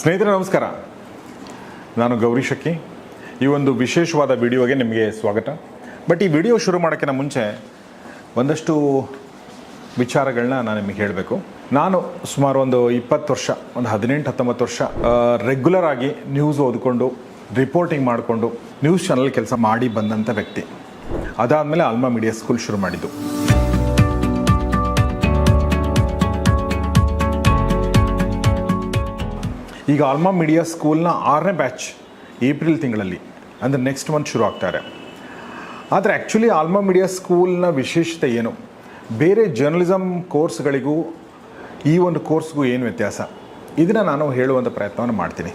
ಸ್ನೇಹಿತರೆ, ನಮಸ್ಕಾರ. ನಾನು ಗೌರಿ ಶಕ್ಕಿ ಈ ಒಂದು ವಿಶೇಷವಾದ ವಿಡಿಯೋಗೆ ನಿಮಗೆ ಸ್ವಾಗತ. ಬಟ್ ಈ ವಿಡಿಯೋ ಶುರು ಮಾಡೋಕ್ಕಿಂತ ಮುಂಚೆ ಒಂದಷ್ಟು ವಿಚಾರಗಳನ್ನ ನಾನು ನಿಮಗೆ ಹೇಳಬೇಕು. ನಾನು ಸುಮಾರು ಒಂದು ಇಪ್ಪತ್ತು ವರ್ಷ, ಒಂದು ಹದಿನೆಂಟು, ಹತ್ತೊಂಬತ್ತು ವರ್ಷ ರೆಗ್ಯುಲರ್ ಆಗಿ ನ್ಯೂಸ್ ಓದ್ಕೊಂಡು ರಿಪೋರ್ಟಿಂಗ್ ಮಾಡಿಕೊಂಡು ನ್ಯೂಸ್ ಚಾನಲ್ ಕೆಲಸ ಮಾಡಿ ಬಂದಂಥ ವ್ಯಕ್ತಿ. ಅದಾದಮೇಲೆ ಆಲ್ಮಾ ಮೀಡಿಯಾ ಸ್ಕೂಲ್ ಶುರು ಮಾಡಿದ್ದು. ಈಗ ಆಲ್ಮಾ ಮೀಡಿಯಾ ಸ್ಕೂಲ್ನ ಆರನೇ ಬ್ಯಾಚ್ ಏಪ್ರಿಲ್ ತಿಂಗಳಲ್ಲಿ, ಅಂದರೆ ನೆಕ್ಸ್ಟ್ ಮಂತ್ ಶುರು ಆಗ್ತಾರೆ. ಆದರೆ ಆ್ಯಕ್ಚುಲಿ ಆಲ್ಮಾ ಮೀಡಿಯಾ ಸ್ಕೂಲ್ನ ವಿಶೇಷತೆ ಏನು? ಬೇರೆ ಜರ್ನಲಿಸಮ್ ಕೋರ್ಸ್ಗಳಿಗೂ ಈ ಒಂದು ಕೋರ್ಸ್ಗೂ ಏನು ವ್ಯತ್ಯಾಸ? ಇದನ್ನು ನಾನು ಹೇಳುವಂಥ ಪ್ರಯತ್ನವನ್ನು ಮಾಡ್ತೀನಿ.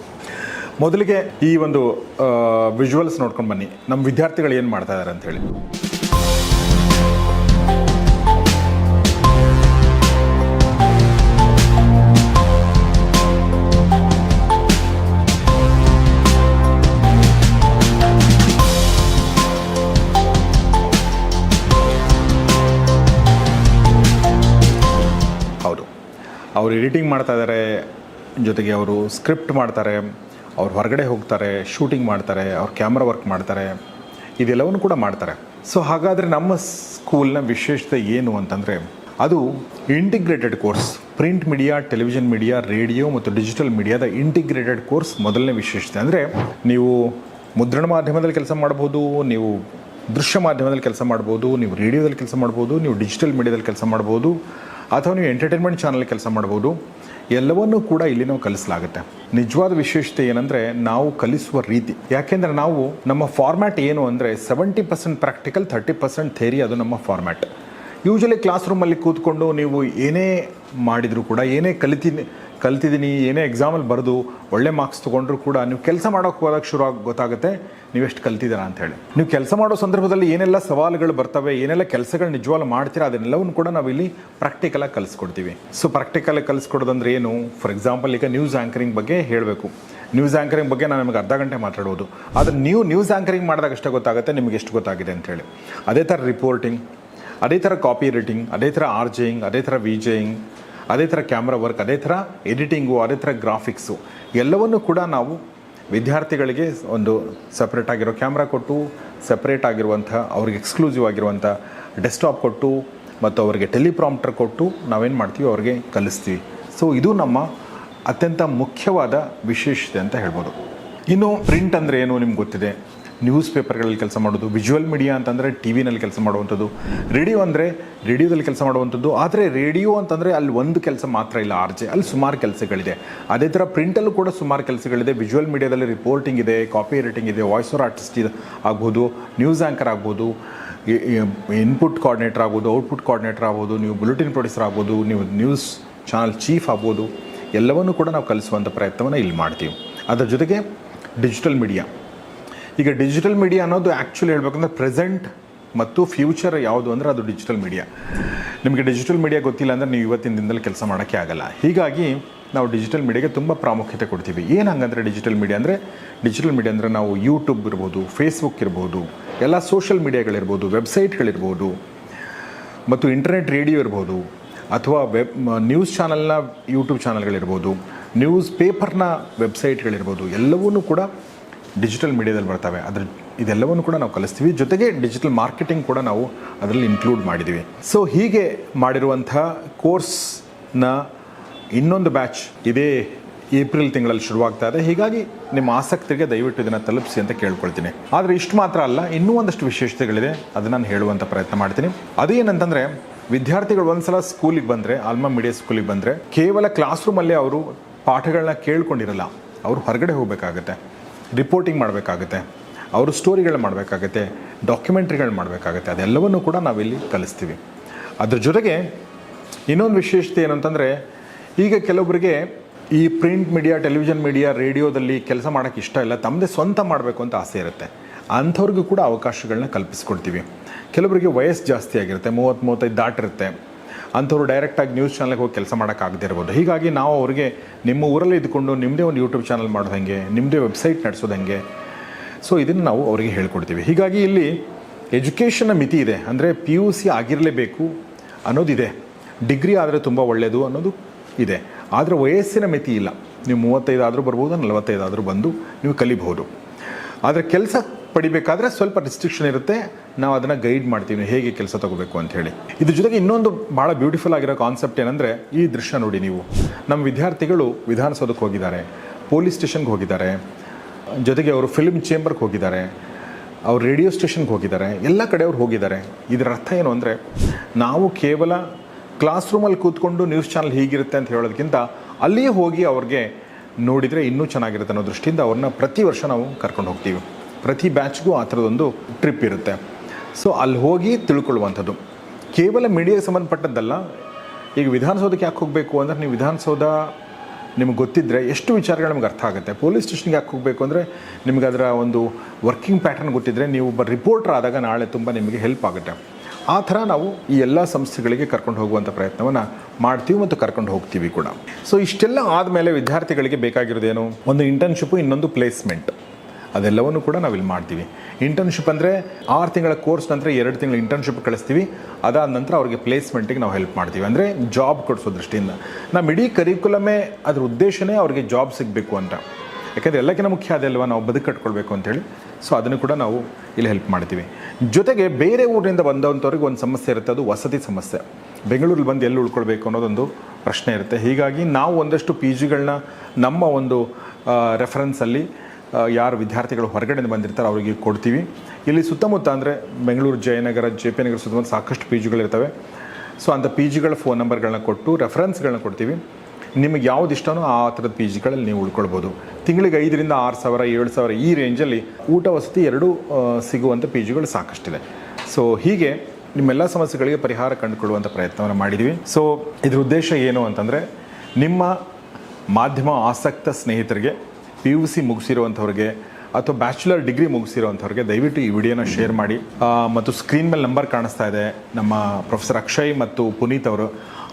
ಮೊದಲಿಗೆ ಈ ಒಂದು ವಿಜುವಲ್ಸ್ ನೋಡ್ಕೊಂಡು ಬನ್ನಿ. ನಮ್ಮ ವಿದ್ಯಾರ್ಥಿಗಳು ಏನು ಮಾಡ್ತಾ ಇದ್ದಾರೆ ಅಂಥೇಳಿ ಹೌದು ಅವರು ಎಡಿಟಿಂಗ್ ಮಾಡ್ತಾ ಇದ್ದಾರೆ ಜೊತೆಗೆ ಅವರು ಸ್ಕ್ರಿಪ್ಟ್ ಮಾಡ್ತಾರೆ, ಅವ್ರು ಹೊರಗಡೆ ಹೋಗ್ತಾರೆ ಶೂಟಿಂಗ್ ಮಾಡ್ತಾರೆ, ಅವ್ರು ಕ್ಯಾಮ್ರಾ ವರ್ಕ್ ಮಾಡ್ತಾರೆ, ಇದೆಲ್ಲವನ್ನು ಕೂಡ ಮಾಡ್ತಾರೆ. ಸೊ ಹಾಗಾದರೆ ನಮ್ಮ ಸ್ಕೂಲ್ನ ವಿಶೇಷತೆ ಏನು ಅಂತಂದರೆ, ಅದು integrated course print media television media radio ಮತ್ತು ಡಿಜಿಟಲ್ ಮೀಡಿಯಾದ ಇಂಟಿಗ್ರೇಟೆಡ್ ಕೋರ್ಸ್ ಮೊದಲನೇ ವಿಶೇಷತೆ. ಅಂದರೆ ನೀವು ಮುದ್ರಣ ಮಾಧ್ಯಮದಲ್ಲಿ ಕೆಲಸ ಮಾಡ್ಬೋದು, ನೀವು ದೃಶ್ಯ ಮಾಧ್ಯಮದಲ್ಲಿ ಕೆಲಸ ಮಾಡ್ಬೋದು, ನೀವು ರೇಡಿಯೋದಲ್ಲಿ ಕೆಲಸ ಮಾಡ್ಬೋದು, ನೀವು ಡಿಜಿಟಲ್ ಮೀಡಿಯಾದಲ್ಲಿ ಕೆಲಸ ಮಾಡ್ಬೋದು ಅಥವಾ ನೀವು ಎಂಟರ್ಟೈನ್ಮೆಂಟ್ ಚಾನಲ್ ಕೆಲಸ ಮಾಡ್ಬೋದು, ಎಲ್ಲವನ್ನೂ ಕೂಡ ಇಲ್ಲಿ ನಾವು ಕಲಿಸಲಾಗುತ್ತೆ. ನಿಜವಾದ ವಿಶೇಷತೆ ಏನಂದರೆ, ನಾವು ಕಲಿಸುವ ರೀತಿ. ಯಾಕೆಂದರೆ ನಾವು ನಮ್ಮ ಫಾರ್ಮ್ಯಾಟ್ ಏನು ಅಂದರೆ seventy percent practical thirty percent theory ಅದು ನಮ್ಮ ಫಾರ್ಮ್ಯಾಟ್ ಯೂಶಲಿ ಕ್ಲಾಸ್ ರೂಮಲ್ಲಿ ಕೂತ್ಕೊಂಡು ನೀವು ಏನೇ ಮಾಡಿದರೂ ಕೂಡ, ಏನೇ ಕಲಿತೀನಿ ಕಲ್ತಿದ್ದೀನಿ, ಏನೇ ಎಕ್ಸಾಮಲ್ಲಿ ಬರೆದು ಒಳ್ಳೆ ಮಾರ್ಕ್ಸ್ ತೊಗೊಂಡ್ರು ಕೂಡ ನೀವು ಕೆಲಸ ಮಾಡೋಕ್ಕೆ ಹೋದಾಗ ಶುರು ಆಗಿ, ಗೊತ್ತಾಗುತ್ತೆ, ನೀವೆಷ್ಟು ಕಲ್ತಿದ್ದೀರಾ ಅಂತೇಳಿ ನೀವು ಕೆಲಸ ಮಾಡೋ ಸಂದರ್ಭದಲ್ಲಿ ಏನೆಲ್ಲ ಸವಾಲುಗಳು ಬರ್ತವೆ, ಏನೆಲ್ಲ ಕೆಲಸಗಳು ನಿಜವಾಗ್ಲು ಮಾಡ್ತೀರಾ ಅದನ್ನೆಲ್ಲವನ್ನು ಕೂಡ ನಾವು ಇಲ್ಲಿ ಪ್ರಾಕ್ಟಿಕಲಾಗಿ ಕಲಿಸ್ಕೊಡ್ತೀವಿ. ಸೊ ಪ್ರಾಕ್ಟಿಕಲಾಗಿ ಕಲಿಸ್ಕೊಡೋದಂದ್ರೆ ಏನು? ಫಾರ್ ಎಕ್ಸಾಂಪಲ್ ಈಗ ನ್ಯೂಸ್ ಆ್ಯಂಕರಿಂಗ್ ಬಗ್ಗೆ ಹೇಳಬೇಕು. ನ್ಯೂಸ್ ಆ್ಯಂಕರಿಂಗ್ ಬಗ್ಗೆ ನಾನು ನಿಮಗೆ ಅರ್ಧ ಗಂಟೆ ಮಾತಾಡೋದು ಆದರೆ ನೀವು ನ್ಯೂಸ್ ಆ್ಯಂಕರಿಂಗ್ ಮಾಡಿದಾಗ ಅಷ್ಟೇ ಗೊತ್ತಾಗುತ್ತೆ, ನಿಮಗೆ ಎಷ್ಟು ಗೊತ್ತಾಗಿದೆ ಅಂತೇಳಿ ಅದೇ ಥರ ರಿಪೋರ್ಟಿಂಗ್ ಅದೇ ಥರ ಕಾಪಿ ಎಡಿಟಿಂಗ್ ಅದೇ ಥರ ಆರ್ ಜೆಯಿಂಗ್ ಅದೇ ಥರ ವಿ ಜೆಯಿಂಗ್ ಅದೇ ಥರ ಕ್ಯಾಮ್ರಾ ವರ್ಕ್ ಅದೇ ಥರ ಎಡಿಟಿಂಗು ಅದೇ ಥರ ಗ್ರಾಫಿಕ್ಸು ಎಲ್ಲವನ್ನು ಕೂಡ ನಾವು ವಿದ್ಯಾರ್ಥಿಗಳಿಗೆ ಒಂದು ಸಪ್ರೇಟ್ ಆಗಿರೋ ಕ್ಯಾಮ್ರಾ ಕೊಟ್ಟು ಸಪ್ರೇಟ್ ಆಗಿರುವಂಥ, ಅವ್ರಿಗೆ ಎಕ್ಸ್ಕ್ಲೂಸಿವ್ ಆಗಿರುವಂಥ ಡೆಸ್ಕ್ಟಾಪ್ ಕೊಟ್ಟು ಮತ್ತು ಅವರಿಗೆ ಟೆಲಿಪ್ರಾಂಪ್ಟರ್ ಕೊಟ್ಟು ನಾವೇನು ಮಾಡ್ತೀವಿ, ಅವ್ರಿಗೆ ಕಲಿಸ್ತೀವಿ. ಸೊ ಇದು ನಮ್ಮ ಅತ್ಯಂತ ಮುಖ್ಯವಾದ ವಿಶೇಷತೆ ಅಂತ ಹೇಳ್ಬೋದು. ಇನ್ನು ಪ್ರಿಂಟ್ ಅಂದರೆ ಏನು ನಿಮ್ಗೆ ಗೊತ್ತಿದೆ? ನ್ಯೂಸ್ ಪೇಪರ್ಗಳಲ್ಲಿ ಕೆಲಸ ಮಾಡೋದು, ವಿಜುವಲ್ ಮೀಡಿಯಾ ಅಂತಂದರೆ ಟಿ ವಿನಲ್ಲಿ ಕೆಲಸ ಮಾಡುವಂಥದ್ದು, ರೇಡಿಯೋ ಅಂದರೆ ರೇಡಿಯೋದಲ್ಲಿ ಕೆಲಸ ಮಾಡುವಂಥದ್ದು, ಆದರೆ ರೇಡಿಯೋ ಅಂತಂದರೆ ಅಲ್ಲಿ ಒಂದು ಕೆಲಸ ಮಾತ್ರ ಇಲ್ಲ ಆರ್ಜೆ, ಅಲ್ಲಿ ಸುಮಾರು ಕೆಲಸಗಳಿದೆ. ಅದೇ ಥರ ಪ್ರಿಂಟಲ್ಲೂ ಕೂಡ ಸುಮಾರು ಕೆಲಸಗಳಿದೆ, ವಿಜುವಲ್ ಮೀಡಿಯಾದಲ್ಲಿ ರಿಪೋರ್ಟಿಂಗ್ ಇದೆ ಕಾಪಿ ರೈಟಿಂಗ್ ಇದೆ ವಾಯ್ಸ್ ಓವರ್ ಆರ್ಟಿಸ್ಟ್ ಆಗ್ಬೋದು ನ್ಯೂಸ್ ಆ್ಯಂಕರ್ ಆಗ್ಬೋದು ಇನ್ಪುಟ್ ಕೋಆರ್ಡಿನೇಟರ್ ಆಗ್ಬೋದು ಔಟ್ಪುಟ್ ಕೋಆರ್ಡಿನೇಟರ್ ಆಗ್ಬೋದು, ನೀವು ಬುಲೆಟಿನ್ ಪ್ರೊಡ್ಯೂಸರ್ ಆಗ್ಬೋದು, ನೀವು ನ್ಯೂಸ್ ಚಾನಲ್ ಚೀಫ್ ಆಗ್ಬೋದು, ಎಲ್ಲವನ್ನೂ ಕೂಡ ನಾವು ಕಲಿಸುವಂಥ ಪ್ರಯತ್ನವನ್ನು ಇಲ್ಲಿ ಮಾಡ್ತೀವಿ. ಅದರ ಜೊತೆಗೆ ಡಿಜಿಟಲ್ ಮೀಡಿಯಾ ಈಗ ಡಿಜಿಟಲ್ ಮೀಡಿಯಾ ಅನ್ನೋದು ಆ್ಯಕ್ಚುಲಿ ಹೇಳ್ಬೇಕಂದ್ರೆ ಪ್ರೆಸೆಂಟ್ ಮತ್ತು ಫ್ಯೂಚರ್ ಯಾವುದು ಅಂದರೆ ಅದು ಡಿಜಿಟಲ್ ಮೀಡಿಯಾ ನಿಮಗೆ ಡಿಜಿಟಲ್ ಮೀಡಿಯಾ ಗೊತ್ತಿಲ್ಲ ಅಂದರೆ ನೀವು ಇವತ್ತಿನ ದಿನದಲ್ಲಿ ಕೆಲಸ ಮಾಡೋಕ್ಕೆ ಆಗಲ್ಲ. ಹೀಗಾಗಿ ನಾವು ಡಿಜಿಟಲ್ ಮೀಡಿಯಾಗೆ ತುಂಬ ಪ್ರಾಮುಖ್ಯತೆ ಕೊಡ್ತೀವಿ. ಏನು ಹಂಗಂದರೆ ಡಿಜಿಟಲ್ ಮೀಡಿಯಾ ಅಂದರೆ? ಡಿಜಿಟಲ್ ಮೀಡಿಯಾ ಅಂದರೆ ನಾವು ಯೂಟ್ಯೂಬ್ ಇರ್ಬೋದು ಫೇಸ್ಬುಕ್ ಇರ್ಬೋದು, ಎಲ್ಲ ಸೋಷಿಯಲ್ ಮೀಡಿಯಾಗಳಿರ್ಬೋದು ವೆಬ್ಸೈಟ್ಗಳಿರ್ಬೋದು ಮತ್ತು ಇಂಟರ್ನೆಟ್ ರೇಡಿಯೋ ಇರ್ಬೋದು, ಅಥವಾ ವೆಬ್ ನ್ಯೂಸ್ ಚಾನಲ್ನ ಯೂಟ್ಯೂಬ್ ಚಾನಲ್ಗಳಿರ್ಬೋದು ನ್ಯೂಸ್ ಪೇಪರ್ನ ವೆಬ್ಸೈಟ್ಗಳಿರ್ಬೋದು ಎಲ್ಲವೂ ಕೂಡ ಡಿಜಿಟಲ್ ಮೀಡಿಯಾದಲ್ಲಿ ಬರ್ತವೆ. ಅದ್ರ ಇದೆಲ್ಲವನ್ನು ಕೂಡ ನಾವು ಕಲಿಸ್ತೀವಿ. ಜೊತೆಗೆ ಡಿಜಿಟಲ್ ಮಾರ್ಕೆಟಿಂಗ್ ಕೂಡ ನಾವು ಅದರಲ್ಲಿ ಇನ್ಕ್ಲೂಡ್ ಮಾಡಿದ್ದೀವಿ ಸೊ ಹೀಗೆ ಮಾಡಿರುವಂಥ ಕೋರ್ಸ್ನ ಇನ್ನೊಂದು ಬ್ಯಾಚ್ ಇದೇ ಏಪ್ರಿಲ್ ತಿಂಗಳಲ್ಲಿ ಶುರುವಾಗ್ತಾ ಇದೆ. ಹೀಗಾಗಿ ನಿಮ್ಮ ಆಸಕ್ತಿಗೆ ದಯವಿಟ್ಟು ಇದನ್ನು ತಲುಪಿಸಿ ಅಂತ ಕೇಳ್ಕೊಳ್ತೀನಿ. ಆದರೆ ಇಷ್ಟು ಮಾತ್ರ ಅಲ್ಲ, ಇನ್ನೂ ಒಂದಷ್ಟು ವಿಶೇಷತೆಗಳಿದೆ. ಅದನ್ನು ನಾನು ಹೇಳುವಂಥ ಪ್ರಯತ್ನ ಮಾಡ್ತೀನಿ. ಅದೇನಂತಂದರೆ ವಿದ್ಯಾರ್ಥಿಗಳು ಒಂದ್ಸಲ ಸ್ಕೂಲಿಗೆ ಬಂದರೆ ಆಲ್ಮಾ ಮೀಡಿಯಾ ಸ್ಕೂಲಿಗೆ ಬಂದರೆ, ಕೇವಲ ಕ್ಲಾಸ್ ರೂಮಲ್ಲೇ ಅವರು ಪಾಠಗಳನ್ನ ಕೇಳ್ಕೊಂಡಿರಲ್ಲ. ಅವರು ಹೊರಗಡೆ ಹೋಗಬೇಕಾಗತ್ತೆ. ರಿಪೋರ್ಟಿಂಗ್ ಮಾಡಬೇಕಾಗುತ್ತೆ, ಅವರು ಸ್ಟೋರಿಗಳು ಮಾಡಬೇಕಾಗುತ್ತೆ ಡಾಕ್ಯುಮೆಂಟ್ರಿಗಳು ಮಾಡಬೇಕಾಗುತ್ತೆ, ಅದೆಲ್ಲವನ್ನು ಕೂಡ ನಾವಿಲ್ಲಿ ಕಲಿಸ್ತೀವಿ. ಅದ್ರ ಜೊತೆಗೆ ಇನ್ನೊಂದು ವಿಶೇಷತೆ ಏನಂತಂದರೆ, ಈಗ ಕೆಲವೊಬ್ಬರಿಗೆ ಈ ಪ್ರಿಂಟ್ ಮೀಡಿಯಾ ಟೆಲಿವಿಷನ್ ಮೀಡಿಯಾ ರೇಡಿಯೋದಲ್ಲಿ ಕೆಲಸ ಮಾಡೋಕ್ಕೆ ಇಷ್ಟ ಇಲ್ಲ ತಮ್ಮದೇ ಸ್ವಂತ ಮಾಡಬೇಕು ಅಂತ ಆಸೆ ಇರುತ್ತೆ. ಅಂಥವ್ರಿಗೂ ಕೂಡ ಅವಕಾಶಗಳನ್ನ ಕಲ್ಪಿಸ್ಕೊಡ್ತೀವಿ. ಕೆಲವರಿಗೆ ವಯಸ್ಸು ಜಾಸ್ತಿ ಆಗಿರುತ್ತೆ, ಮೂವತ್ತು ಮೂವತ್ತೈದು ದಾಟಿರುತ್ತೆ. ಅಂಥವ್ರು ಡೈರೆಕ್ಟಾಗಿ ನ್ಯೂಸ್ ಚಾನಲ್ಗೆ ಹೋಗಿ ಕೆಲಸ ಮಾಡೋಕ್ಕಾಗದೇ ಇರ್ಬೋದು. ಹೀಗಾಗಿ ನಾವು ಅವರಿಗೆ ನಿಮ್ಮ ಊರಲ್ಲಿ ಇದ್ಕೊಂಡು ನಿಮ್ಮದೇ ಒಂದು ಯೂಟ್ಯೂಬ್ ಚಾನಲ್ ಮಾಡೋದು ಹೆಂಗೆ ನಿಮ್ಮದೇ ವೆಬ್ಸೈಟ್ ನಡೆಸೋದು ಹೆಂಗೆ? ಸೊ ಇದನ್ನು ನಾವು ಅವರಿಗೆ ಹೇಳ್ಕೊಡ್ತೀವಿ. ಹೀಗಾಗಿ ಇಲ್ಲಿ ಎಜುಕೇಷನ್ನ ಮಿತಿ ಇದೆ. ಅಂದರೆ ಪಿ ಯು ಸಿ ಆಗಿರಲೇಬೇಕು ಅನ್ನೋದಿದೆ. ಡಿಗ್ರಿ ಆದರೆ ತುಂಬ ಒಳ್ಳೆಯದು ಅನ್ನೋದು ಇದೆ. ಆದರೆ ವಯಸ್ಸಿನ ಮಿತಿ ಇಲ್ಲ. ನೀವು ಮೂವತ್ತೈದು ಆದರೂ ಬರ್ಬೋದು ನಲವತ್ತೈದಾದರೂ ಬಂದು ನೀವು ಕಲಿಬಹುದು. ಆದರೆ ಕೆಲಸ ಪಡಿಬೇಕಾದ್ರೆ ಸ್ವಲ್ಪ ರಿಸ್ಟ್ರಿಕ್ಷನ್ ಇರುತ್ತೆ. ನಾವು ಅದನ್ನು ಗೈಡ್ ಮಾಡ್ತೀವಿ, ಹೇಗೆ ಕೆಲಸ ತಗೋಬೇಕು ಅಂತ ಹೇಳಿ. ಇದ್ರ ಜೊತೆಗೆ ಇನ್ನೊಂದು ಭಾಳ ಬ್ಯೂಟಿಫುಲ್ ಆಗಿರೋ ಕಾನ್ಸೆಪ್ಟ್ ಏನಂದರೆ, ಈ ದೃಶ್ಯ ನೋಡಿ ನೀವು. ನಮ್ಮ ವಿದ್ಯಾರ್ಥಿಗಳು ವಿಧಾನಸೌಧಕ್ಕೆ ಹೋಗಿದ್ದಾರೆ ಪೊಲೀಸ್ ಸ್ಟೇಷನ್ಗೆ ಹೋಗಿದ್ದಾರೆ, ಜೊತೆಗೆ ಅವರು ಫಿಲ್ಮ್ ಚೇಂಬರ್ಗೆ ಹೋಗಿದ್ದಾರೆ, ಅವ್ರು ರೇಡಿಯೋ ಸ್ಟೇಷನ್ಗೆ ಹೋಗಿದ್ದಾರೆ, ಎಲ್ಲ ಕಡೆ ಅವ್ರು ಹೋಗಿದ್ದಾರೆ. ಇದರ ಅರ್ಥ ಏನು ಅಂದರೆ, ನಾವು ಕೇವಲ ಕ್ಲಾಸ್ ರೂಮಲ್ಲಿ ಕೂತ್ಕೊಂಡು ನ್ಯೂಸ್ ಚಾನಲ್ ಹೀಗಿರುತ್ತೆ ಅಂತ ಹೇಳೋದಕ್ಕಿಂತ ಅಲ್ಲಿಯೇ ಹೋಗಿ ಅವ್ರಿಗೆ ನೋಡಿದರೆ ಇನ್ನೂ ಚೆನ್ನಾಗಿರುತ್ತೆ ಅನ್ನೋ ದೃಷ್ಟಿಯಿಂದ ಅವ್ರನ್ನ ಪ್ರತಿ ವರ್ಷ ನಾವು ಕರ್ಕೊಂಡು ಹೋಗ್ತೀವಿ. ಪ್ರತಿ ಬ್ಯಾಚ್ಗೂ ಆ ಥರದೊಂದು ಟ್ರಿಪ್ ಇರುತ್ತೆ. ಸೊ ಅಲ್ಲಿ ಹೋಗಿ ತಿಳ್ಕೊಳ್ಳುವಂಥದ್ದು. ಕೇವಲ ಮೀಡಿಯಾಗೆ ಸಂಬಂಧಪಟ್ಟದ್ದಲ್ಲ, ಈಗ ವಿಧಾನಸೌಧಕ್ಕೆ ಯಾಕೆ ಹೋಗಬೇಕು ಅಂದರೆ, ನೀವು ವಿಧಾನಸೌಧ ನಿಮ್ಗೆ ಗೊತ್ತಿದ್ದರೆ ಎಷ್ಟು ವಿಚಾರಗಳು ನಿಮ್ಗೆ ಅರ್ಥ ಆಗುತ್ತೆ. ಪೊಲೀಸ್ ಸ್ಟೇಷನ್ಗೆ ಯಾಕೆ ಹೋಗಬೇಕು ಅಂದರೆ, ನಿಮ್ಗೆ ಅದರ ಒಂದು ವರ್ಕಿಂಗ್ ಪ್ಯಾಟರ್ನ್ ಗೊತ್ತಿದ್ದರೆ ನೀವು ಒಬ್ಬ ರಿಪೋರ್ಟರ್ ಆದಾಗ ನಾಳೆ ತುಂಬ ನಿಮಗೆ ಹೆಲ್ಪ್ ಆಗುತ್ತೆ. ಆ ಥರ ನಾವು ಈ ಎಲ್ಲ ಸಂಸ್ಥೆಗಳಿಗೆ ಕರ್ಕೊಂಡು ಹೋಗುವಂಥ ಪ್ರಯತ್ನವನ್ನು ಮಾಡ್ತೀವಿ ಮತ್ತು ಕರ್ಕೊಂಡು ಹೋಗ್ತೀವಿ ಕೂಡ. ಸೊ ಇಷ್ಟೆಲ್ಲ ಆದಮೇಲೆ ವಿದ್ಯಾರ್ಥಿಗಳಿಗೆ ಬೇಕಾಗಿರೋದೇನು? ಒಂದು ಇಂಟರ್ನ್ಶಿಪ್ಪು ಇನ್ನೊಂದು ಪ್ಲೇಸ್ಮೆಂಟ್ ಅದೆಲ್ಲವನ್ನು ಕೂಡ ನಾವಿಲ್ಲಿ ಮಾಡ್ತೀವಿ. ಇಂಟರ್ನ್ಶಿಪ್ ಅಂದರೆ ಆರು ತಿಂಗಳ ಕೋರ್ಸ್ ನಂತರ ಎರಡು ತಿಂಗಳ ಇಂಟರ್ನ್ಶಿಪ್ ಕಳಿಸ್ತೀವಿ. ಅದಾದ ನಂತರ ಅವ್ರಿಗೆ ಪ್ಲೇಸ್ಮೆಂಟಿಗೆ ನಾವು ಹೆಲ್ಪ್ ಮಾಡ್ತೀವಿ. ಅಂದರೆ ಜಾಬ್ ಕೊಡಿಸೋ ದೃಷ್ಟಿಯಿಂದ. ನಮ್ಮ ಇಡೀ ಕರಿಕ್ಯುಲಮೇ ಅದ್ರ ಉದ್ದೇಶನೇ ಅವರಿಗೆ ಜಾಬ್ ಸಿಗಬೇಕು ಅಂತ. ಯಾಕೆಂದರೆ ಎಲ್ಲಕ್ಕಿಂತ ಮುಖ್ಯ ಅದೆಲ್ವ ನಾವು ಬದುಕು ಕಟ್ಕೊಳ್ಬೇಕು ಅಂತೇಳಿ ಸೊ ಅದನ್ನು ಕೂಡ ನಾವು ಇಲ್ಲಿ ಹೆಲ್ಪ್ ಮಾಡ್ತೀವಿ. ಜೊತೆಗೆ ಬೇರೆ ಊರಿನಿಂದ ಬಂದಂಥವ್ರಿಗೆ ಒಂದು ಸಮಸ್ಯೆ ಇರುತ್ತೆ. ಅದು ವಸತಿ ಸಮಸ್ಯೆ. ಬೆಂಗಳೂರಲ್ಲಿ ಬಂದು ಎಲ್ಲಿ ಉಳ್ಕೊಳ್ಬೇಕು ಅನ್ನೋದೊಂದು ಪ್ರಶ್ನೆ ಇರುತ್ತೆ. ಹೀಗಾಗಿ ನಾವು ಒಂದಷ್ಟು ಪಿ ಜಿಗಳನ್ನ ನಮ್ಮ ಒಂದು ರೆಫರೆನ್ಸಲ್ಲಿ ಯಾರು ವಿದ್ಯಾರ್ಥಿಗಳು ಹೊರಗಡೆಯಿಂದ ಬಂದಿರ್ತಾರೆ ಅವರಿಗೆ ಕೊಡ್ತೀವಿ. ಇಲ್ಲಿ ಸುತ್ತಮುತ್ತ ಅಂದರೆ ಬೆಂಗಳೂರು, ಜಯನಗರ, ಜೆ ಪಿ ನಗರ ಸುತ್ತಮುತ್ತ ಸಾಕಷ್ಟು ಪಿ ಜಿಗಳಿರ್ತವೆ ಸೊ ಅಂಥ ಪಿ ಜಿಗಳ ಫೋನ್ ನಂಬರ್ಗಳನ್ನ ಕೊಟ್ಟು ರೆಫರೆನ್ಸ್ಗಳನ್ನ ಕೊಡ್ತೀವಿ. ನಿಮಗೆ ಯಾವ್ದು ಇಷ್ಟನೋ ಆ ಥರದ ಪಿ ಜಿಗಳಲ್ಲಿ ನೀವು ಉಳ್ಕೊಳ್ಬೋದು. ತಿಂಗಳಿಗೆ ಐದರಿಂದ ಆರು ಸಾವಿರ, ಏಳು ಸಾವಿರ ಈ ರೇಂಜಲ್ಲಿ ಊಟ ವಸತಿ ಎರಡೂ ಸಿಗುವಂಥ ಪಿ ಜಿಗಳು ಸಾಕಷ್ಟಿದೆ ಸೊ ಹೀಗೆ ನಿಮ್ಮೆಲ್ಲ ಸಮಸ್ಯೆಗಳಿಗೆ ಪರಿಹಾರ ಕಂಡುಕೊಳ್ಳುವಂಥ ಪ್ರಯತ್ನವನ್ನು ಮಾಡಿದ್ವಿ. ಸೊ ಇದ್ರ ಉದ್ದೇಶ ಏನು ಅಂತಂದರೆ ನಿಮ್ಮ ಮಾಧ್ಯಮ ಆಸಕ್ತ ಸ್ನೇಹಿತರಿಗೆ ಪಿ ಯು ಸಿ ಮುಗಿಸಿರುವಂಥವ್ರಿಗೆ ಅಥವಾ ಬ್ಯಾಚುಲರ್ ಡಿಗ್ರಿ ಮುಗಿಸಿರುವಂಥವ್ರಿಗೆ ದಯವಿಟ್ಟು ಈ ವಿಡಿಯೋನ ಶೇರ್ ಮಾಡಿ. ಮತ್ತು ಸ್ಕ್ರೀನ್ ಮೇಲೆ ನಂಬರ್ ಕಾಣಿಸ್ತಾ ಇದೆ. ನಮ್ಮ ಪ್ರೊಫೆಸರ್ ಅಕ್ಷಯ್ ಮತ್ತು ಪುನೀತ್ ಅವರು,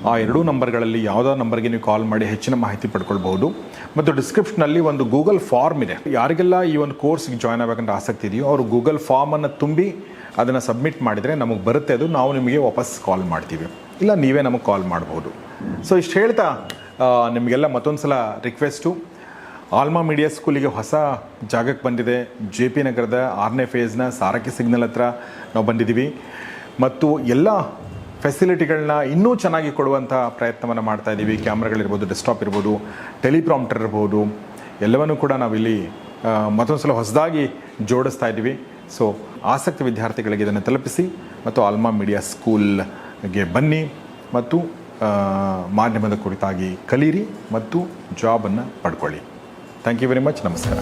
ಆ ಎರಡೂ ನಂಬರ್ಗಳಲ್ಲಿ ಯಾವುದೋ ನಂಬರ್ಗೆ ನೀವು ಕಾಲ್ ಮಾಡಿ ಹೆಚ್ಚಿನ ಮಾಹಿತಿ ಪಡ್ಕೊಳ್ಬಹುದು. ಮತ್ತು ಡಿಸ್ಕ್ರಿಪ್ಷನಲ್ಲಿ ಒಂದು ಗೂಗಲ್ ಫಾರ್ಮ್ ಇದೆ. ಯಾರಿಗೆಲ್ಲ ಈ ಒಂದು ಕೋರ್ಸ್ಗೆ ಜಾಯ್ನ್ ಆಗಬೇಕಂತ ಆಸಕ್ತಿ ಇದೆಯೋ, ಅವರು ಗೂಗಲ್ ಫಾರ್ಮನ್ನು ತುಂಬಿ ಅದನ್ನು ಸಬ್ಮಿಟ್ ಮಾಡಿದರೆ ನಮಗೆ ಬರುತ್ತೆ. ಅದು ನಾವು ನಿಮಗೆ ವಾಪಸ್ ಕಾಲ್ ಮಾಡ್ತೀವಿ. ಇಲ್ಲ, ನೀವೇ ನಮಗೆ ಕಾಲ್ ಮಾಡ್ಬೋದು. ಸೊ ಇಷ್ಟು ಹೇಳ್ತಾ ನಿಮಗೆಲ್ಲ ಮತ್ತೊಂದು ಸಲ ರಿಕ್ವೆಸ್ಟು ಆಲ್ಮಾ ಮೀಡಿಯಾ ಸ್ಕೂಲಿಗೆ ಹೊಸ ಜಾಗಕ್ಕೆ ಬಂದಿದೆ. ಜೆ ಪಿ ನಗರದ ಆರನೇ ಫೇಸ್ನ ಸಾರಕ್ಕಿ ಸಿಗ್ನಲ್ ಹತ್ರ ನಾವು ಬಂದಿದ್ದೀವಿ. ಮತ್ತು ಎಲ್ಲ ಫೆಸಿಲಿಟಿಗಳನ್ನ ಇನ್ನೂ ಚೆನ್ನಾಗಿ ಕೊಡುವಂಥ ಪ್ರಯತ್ನವನ್ನು ಮಾಡ್ತಾ ಇದ್ದೀವಿ. ಕ್ಯಾಮ್ರಾಗಳಿರ್ಬೋದು ಡೆಸ್ಕ್ಟಾಪ್ ಇರ್ಬೋದು ಟೆಲಿಪ್ರಾಂಪ್ಟರ್ ಇರ್ಬೋದು, ಎಲ್ಲವನ್ನೂ ಕೂಡ ನಾವಿಲ್ಲಿ ಮತ್ತೊಂದು ಸಲ ಹೊಸದಾಗಿ ಜೋಡಿಸ್ತಾ ಇದ್ದೀವಿ. ಸೊ, ಆಸಕ್ತ ವಿದ್ಯಾರ್ಥಿಗಳಿಗೆ ಇದನ್ನು ತಲುಪಿಸಿ ಮತ್ತು ಆಲ್ಮಾ ಮೀಡಿಯಾ ಸ್ಕೂಲ್ಗೆ ಬನ್ನಿ ಮತ್ತು ಮಾಧ್ಯಮದ ಕುರಿತಾಗಿ ಕಲೀರಿ ಮತ್ತು ಜಾಬನ್ನು ಪಡ್ಕೊಳ್ಳಿ. ಥ್ಯಾಂಕ್ ಯು ವೆರಿ ಮಚ್ ನಮಸ್ಕಾರ